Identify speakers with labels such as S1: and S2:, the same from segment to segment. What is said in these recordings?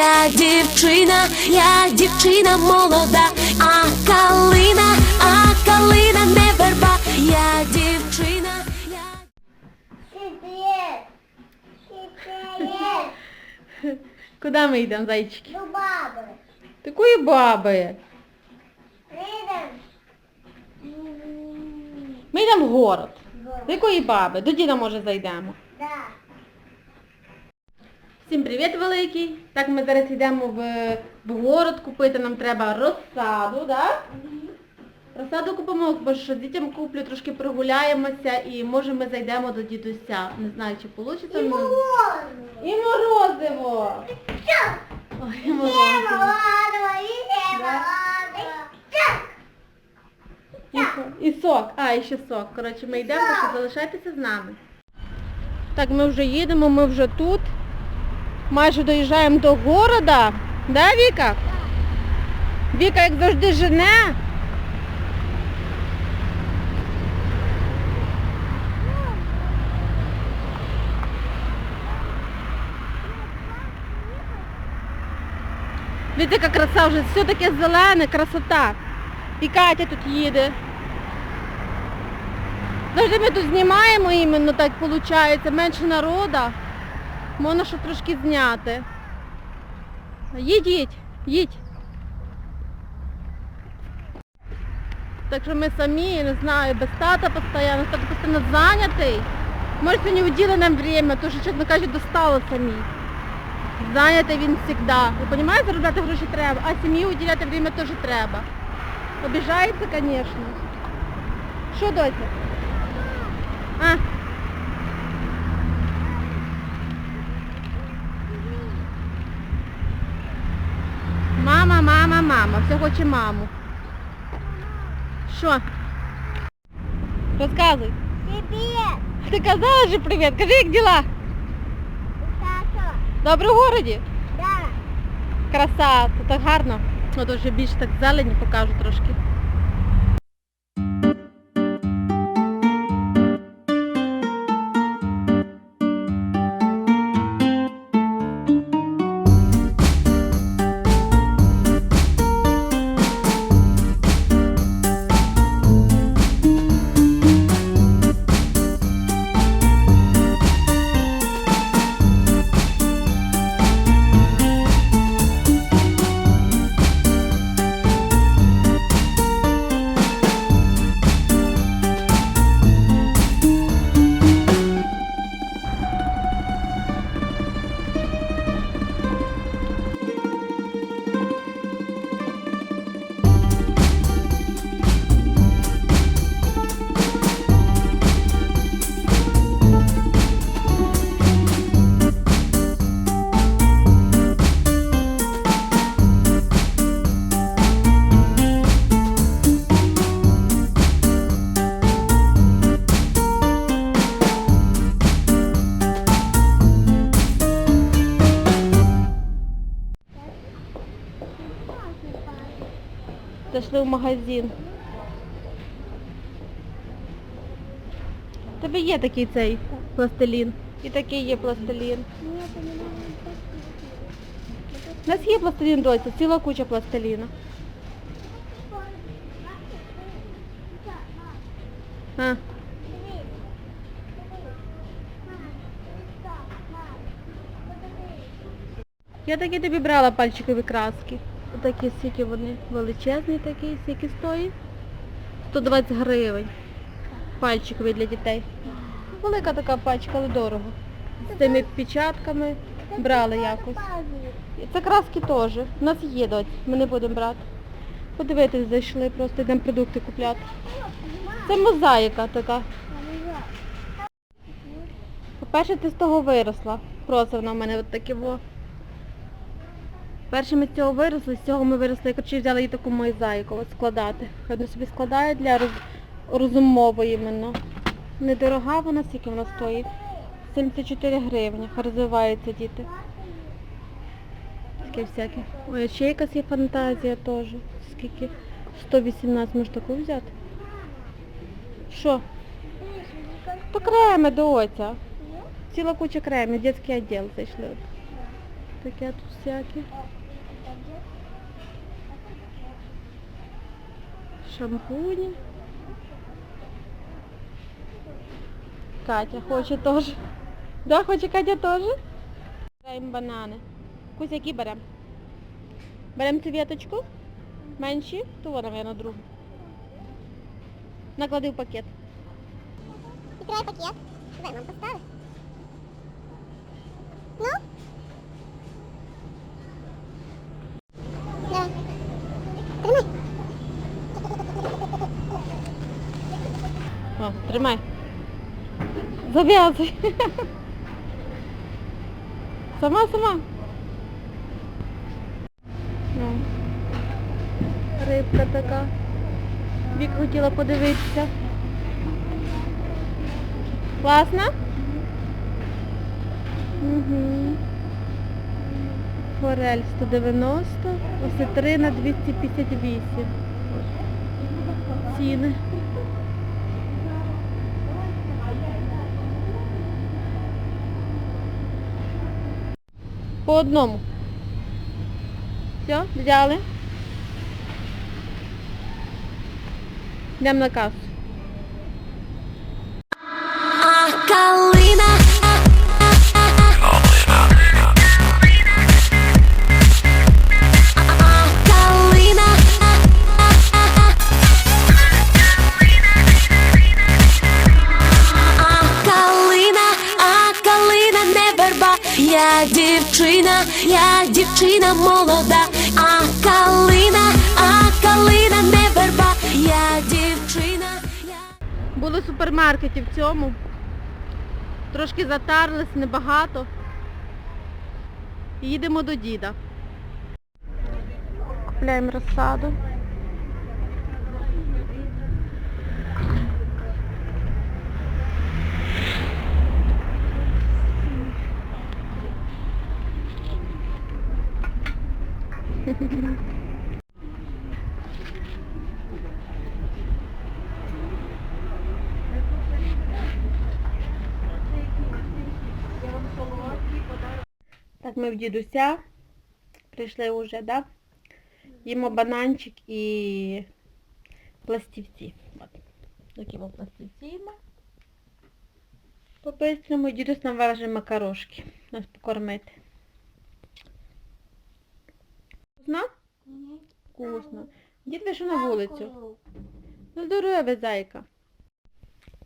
S1: я дівчина, я дівчина молода, а калина, а калина не верба, я дівчина, я!
S2: Привет!
S3: Куди ми йдемо, зайчики?
S2: До баби.
S3: Такої баби. Ми йдемо в город. До якої баби? До діда, може, зайдемо.
S2: Да.
S3: Всім привіт великий. Так ми зараз йдемо в, в город купити, нам треба розсаду, так? Розсаду купимо, бо що дітям куплю, трошки прогуляємося і може ми зайдемо до дідуся. Не знаю, чи вийде.
S2: І молоко.
S3: І морозиво. Ой, і морозиво.
S2: молоко. Так.
S3: І, со- і сок. А, і ще сок. Коротше, ми йдемо, так що залишайтеся з нами. Так, ми вже їдемо, ми вже тут. Майже доїжджаємо до города. Да, Віка? Віка, як завжди, жене. Дивіться, яка краса вже, все таке зелене, красота. І Катя тут їде. Завжди ми тут знімаємо іменно так виходить, менше народу. Можна що трошки зняти. Їдіть, їдь. Так що ми самі, не знаю, без тата постійно, тато постійно зайнятий. Може сьогодні уділене время, то що, чесно кажучи, достало самі. Зайнятий він завжди. Ви розумієте, заробляти гроші треба, а сім'ї уділяти время теж треба. Обіжається, звісно. Що, доця? А? Мама. Все хоче маму. Що? Розказуй.
S2: Привет.
S3: Ти казала же привіт. Кажи, як діла?
S2: Тато.
S3: Добре в городі?
S2: Да.
S3: Краса, тут так гарно. Ну, то вже більше так зелені покажу трошки. Зайшли в магазин. Тебе є такий цей пластилін. І такий є пластилін. У нас є пластилін, доця, ціла куча пластиліна. А, я такі тобі брала пальчикові краски. Такі скільки вони величезні такі, скільки стоїть. 120 гривень. Пальчикові для дітей. Велика така пачка, але дорого. З тими печатками брали якось. Це краски теж. У нас є доць, ми не будемо брати. Подивитись, зайшли, просто йдемо продукти купляти. Це мозаїка така. По-перше, ти з того виросла. Просто вона в мене от таке во. Перше ми з цього виросли, з цього ми виросли, коротше, взяли їй таку мозаїку от складати. Хай собі складає для роз... розумової іменно. Недорога вона, скільки вона стоїть? 74 гривні. Розвиваються діти. Таке всяке. Ой, ще якась є фантазія теж. Скільки? 118 можеш таку взяти? Що? То креми, доця. Ціла куча кремів, дитячий відділ зайшли. Таке тут всяке. Шампуні. Катя хоче теж. Да, хоче Катя теж? Беремо банани. Кусь, які беремо? Беремо цю? Менші? То вона, мабуть, другу. Наклади в пакет.
S2: Відкривай пакет. Дай нам поставити. Ну? Давай. Тримай.
S3: О, тримай. Зав'язуй. Сама, сама. Ну. Рибка така. Вік хотіла подивитися. Класно? Угу. Форель 190, осетрина 258. Ціни. По одному. Все, взяли. Йдемо на касу.
S1: Дівчина, я дівчина молода, а калина, а калина не верба. Я дівчина, я
S3: Були супермаркеті в цьому. Трошки затарлись, небагато. Їдемо до діда. Купляємо розсаду. Так, ми в дідуся. Прийшли вже, да? Їмо бананчик і пластівці. От. Такі пластівці їмо. По-бистрому дідусь нам варже макарошки. Нас покормити. Вкусно? Вкусно. Дід вийшов на вулицю. Ну здоров'я, зайка.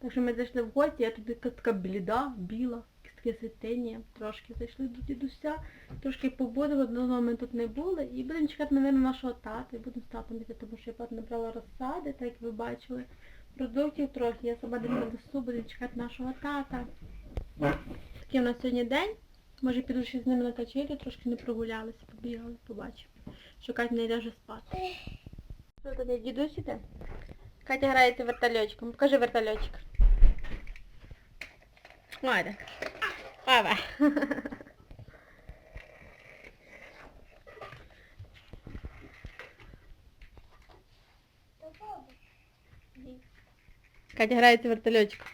S3: Так що ми зайшли в гості, я тут така бліда, біла, таке світення. Трошки зайшли до дідуся, трошки побудемо, одного ми тут не були. І будемо чекати, мабуть, нашого тата. І будемо з татом йти, тому що я набрала розсади, так як ви бачили. Продуктів трохи, я сама десь несу, будемо чекати нашого тата. Такий у нас сьогодні день. Може піду ще з ними на качелі, трошки не прогулялися, побігали, побачимо. Що Катя не йде вже спати. Що тобі дідусь іде? Катя грається вертольотчиком. Покажи вертольотчик. Так. Ава. Катя грається вертольотчиком.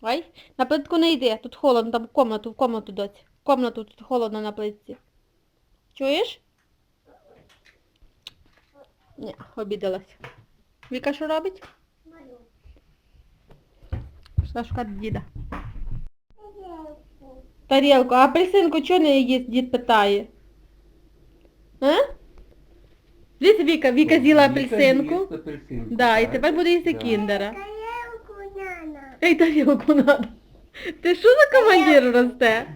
S2: Ой.
S3: На плитку не йди, тут холодно, там в комнату, в комнату доць. В комнату тут холодно на плитці. Чуєш? Ні, обідалась. Віка що робить? Пішла шукати діда. Тарілку, а апельсинку чого не їсть, дід питає? А? Дивіться, Віка, Віка з'їла апельсинку.
S4: апельсинку.
S3: Да, і тепер буде їсти кіндера.
S2: Тарілку, Няна.
S3: Ей, тарілку надо. Ти що за командир росте?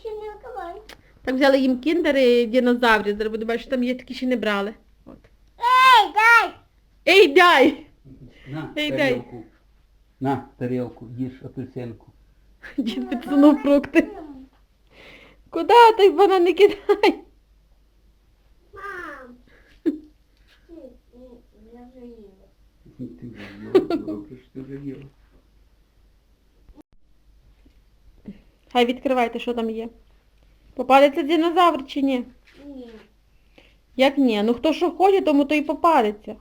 S2: Ще не.
S3: Так взяли їм кіндер і динозаврів. Зараз буду бачити, що там є такі ще не брали. От.
S2: Ей, дай!
S3: Ей, дай!
S4: На,
S3: Ей, дай.
S4: тарілку. На, тарілку, їж апельсинку.
S3: Дід підсунув фрукти. Куди ти банан не кидай?
S2: Мам. Я вже їла.
S4: Ти вже їла, добре, що ти вже їла.
S3: Хай відкривайте, що там є. Попадеться динозавр чи ні?
S2: Ні.
S3: Як ні? Ну хто що хоче, тому то і попадеться.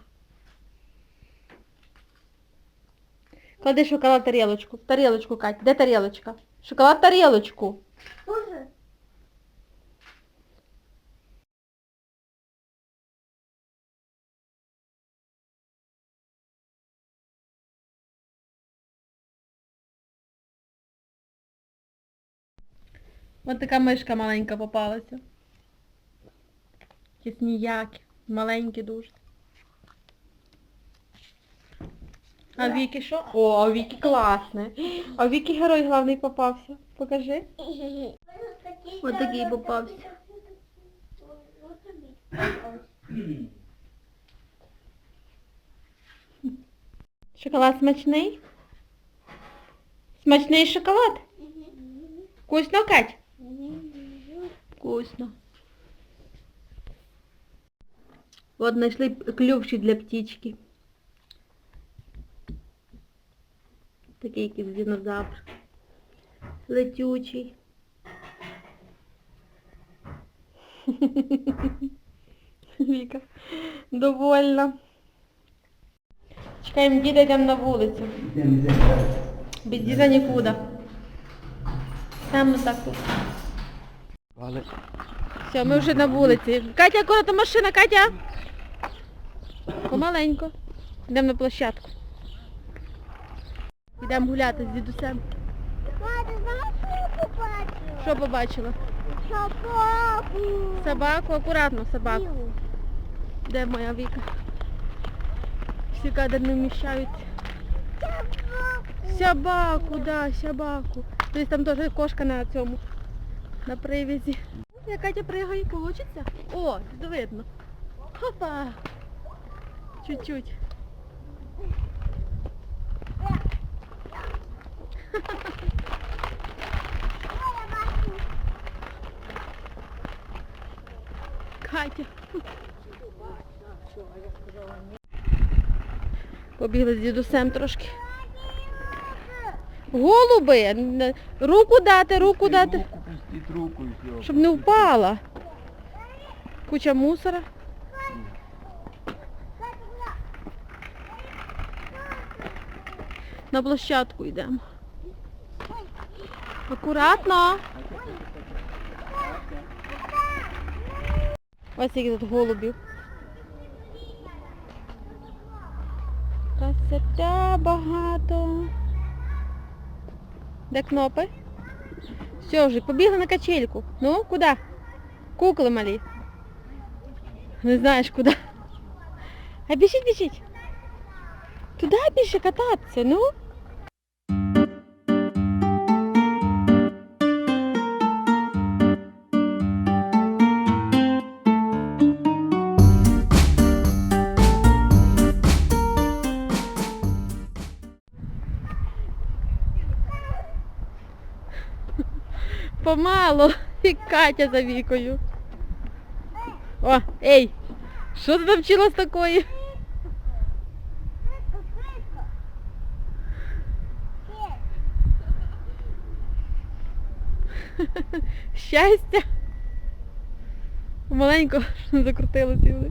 S3: Клади шоколад тарілочку. Тарілочку, Кать. Де тарілочка? Шоколад тарелочку.
S2: Тоже?
S3: Ось така мишка маленька попалася. Якісь ніякі. Маленькі дуже. А Віки що? О, а Віки класне. А Віки герой главний попався. Покажи. Ось такий попався. Шоколад смачний? Смачний шоколад? Вкусно, Кать? Вкусно. От знайшли клювші для птички. Такий якийсь динозавр. Летючий. Віка. Довольна. Чекаємо діда, йдемо на вулицю. Без діда нікуди. Там так.
S4: Але
S3: Все, ми вже на вулиці. Катя, акуратно машина, Катя! Помаленько. Йдемо на площадку. Йдемо гуляти з дідусем.
S2: Мати, знаєш, що я побачила?
S3: Що побачила?
S2: Собаку.
S3: Собаку, акуратно, собаку. Де моя Віка? Всі кадри не вміщають. Собаку, да, собаку. Тобто там теж кошка на цьому, на привязі. Я Катя пригає, получиться? О, тут видно. Хопа. Чуть-чуть. Катя. Побігли з дідусем трошки. Голуби! Руку дати, руку дати, щоб не впала. Куча мусора. На площадку йдемо. Акуратно. Ось які тут голубів. Красота багато. Де кнопи? Все вже, побігли на качельку. Ну, куди? Кукли малі. Не знаєш куди. А біжіть, біжіть. Туди більше кататися, ну. Помало. І Катя за вікою. О, ей! Що ти навчилась такої? Щастя. Маленько закрутилося. вони.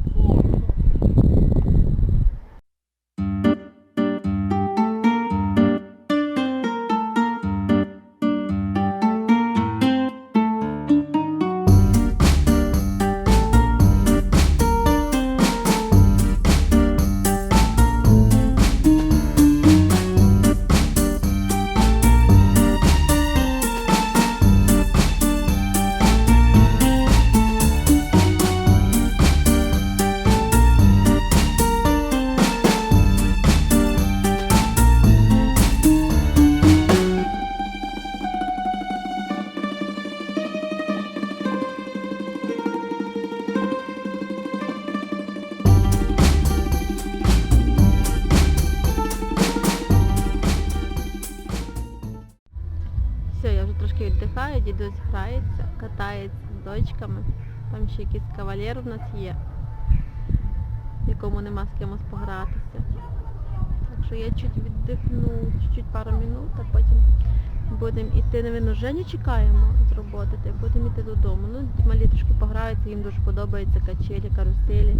S3: Якийсь у нас є, якому нема з кимось погратися. Так що я чуть віддихну, чуть-чуть пару минут, а потім будемо йти, навіть Женю чекаємо з роботи, та будемо йти додому. Ну, малі трошки пограються, їм дуже подобається качелі, каруселі.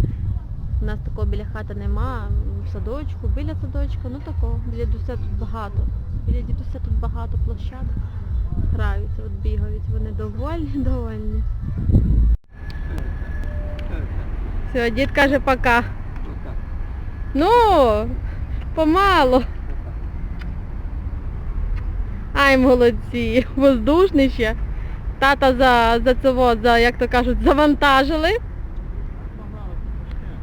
S3: У нас такого біля хати нема, в садочку, біля садочка, ну такого, біля дідуся тут багато. Біля дідуся тут багато площадок. граються, от бігають. Вони довольні, довольні. Все, дід каже пока. Ну, помалу. Ай, молодці, воздушний ще. Тата за, за цього, за, як то кажуть, завантажили.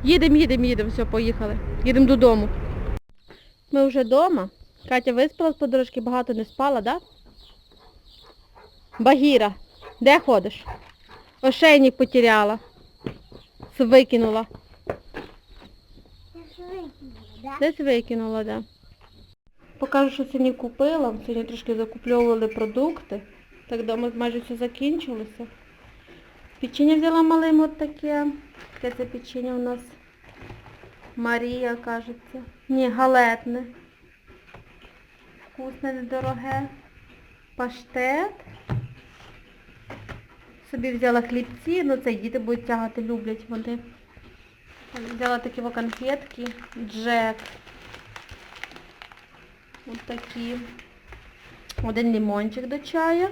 S3: Їдемо, їдемо, їдемо, все, поїхали. Їдемо додому. Ми вже вдома. Катя виспалась по дорожки, багато не спала, да? Багіра, де ходиш? Ошейник потеряла. Викинула.
S2: Ж викинула?
S3: Десь викинула, да. Покажу, що сьогодні купила. Сьогодні трошки закупльовували продукти. Так дома майже все закінчилося. Печення взяла малим от таке. Таке це печення у нас Марія, кажеться. Ні, галетне. Вкусне, недороге. Паштет. Собі взяла хлібці, ну це діти будуть тягати, люблять вони. Взяла такі конфетки, джек. Ось такі. Один лимончик до чаю.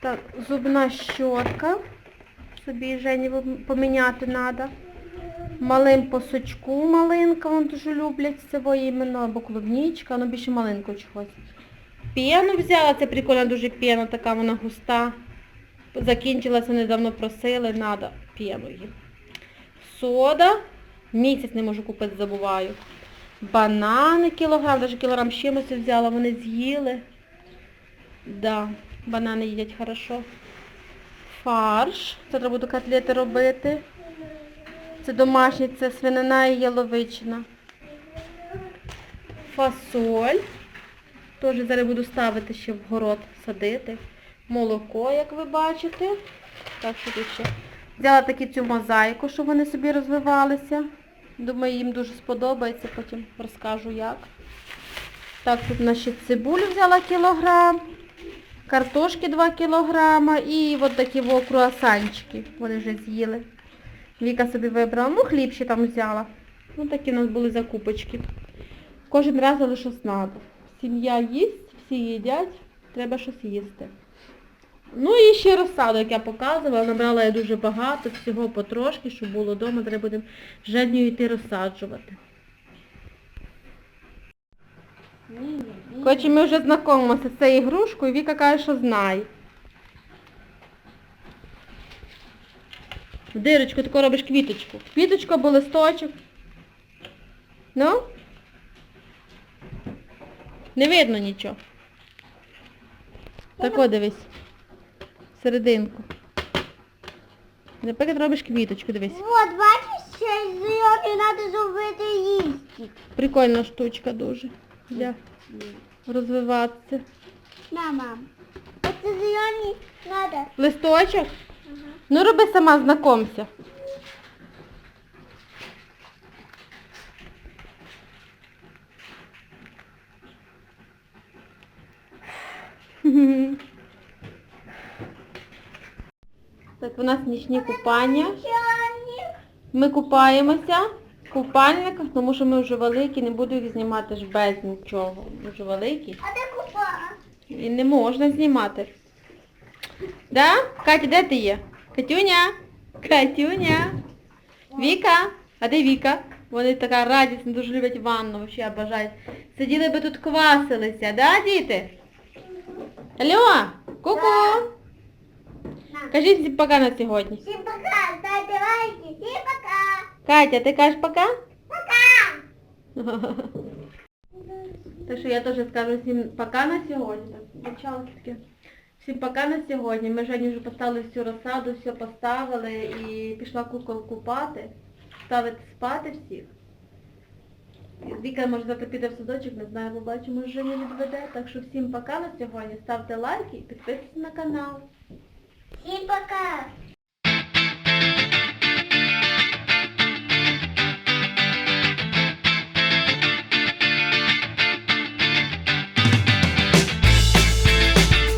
S3: Так, зубна щотка. Собі Жені поміняти треба. Малим по сучку малинка, вони дуже люблять цього іменно, або клубничка, ну більше малинку чогось. Пену взяла, це прикольна дуже пена, така вона густа. Закінчилася, недавно просили, треба пену їм. Сода. Місяць не можу купити, забуваю. Банани кілограм, навіть кілограм чимось взяла, вони з'їли. Да, банани їдять хорошо. Фарш. Завтра буду котлети робити. Це домашні, це свинина і яловичина. Фасоль. Теж зараз буду ставити ще в город садити. Молоко, як ви бачите. Так, ще. Взяла таки цю мозаїку, щоб вони собі розвивалися. Думаю, їм дуже сподобається, потім розкажу як. Так, тут на ще цибулю взяла кілограм, картошки 2 кілограма і от такі во круасанчики. Вони вже з'їли. Віка собі вибрала, ну хліб ще там взяла. Ну такі у нас були закупочки. Кожен раз але щось треба. Сім'я їсть, всі їдять, треба щось їсти. Ну і ще розсаду, як я показувала, набрала я дуже багато, всього потрошки, щоб було вдома, треба будемо жадньою йти розсаджувати. Коротше, ми вже знайомимося з цією ігрушкою, Віка каже, що знає. В дирочку таку робиш квіточку. Квіточку або листочок. Ну? Не видно нічого. Тако дивись. Серединку. Наприклад, робиш квіточку, дивись.
S2: Вот, бачиш, ще зйомки треба зробити їсти.
S3: Прикольна штучка дуже. Для розвиватися.
S2: На, мам. Оце зйомки треба.
S3: Листочок? Ну роби сама, знакомся. Так, у нас нічні купання. Ми купаємося в купальниках, тому що ми вже великі, не буду їх знімати ж без нічого. Ми вже великі.
S2: А де купа?
S3: І не можна знімати. Да? Катя, де ти є? Катюня? Катюня? Віка? А де Віка? Вони така радісна, дуже люблять ванну, взагалі бажають. Сиділи би тут квасилися, да, діти? Алло, ку-ку. Кажіть всім пока на сьогодні.
S2: Всім пока, ставте лайки, всім пока.
S3: Катя, ти кажеш пока?
S2: Пока.
S3: Так що я теж скажу всім пока на сьогодні. Почало таке. Всім пока на сьогодні. Ми Жені вже поставили всю розсаду, все поставили і пішла кукол купати, ставити спати всіх. Віка може завтра піде в садочок, не знаю, побачимо, може Женя відведе. Так що всім пока на сьогодні. Ставте лайки і підписуйтесь на канал.
S2: Всім пока.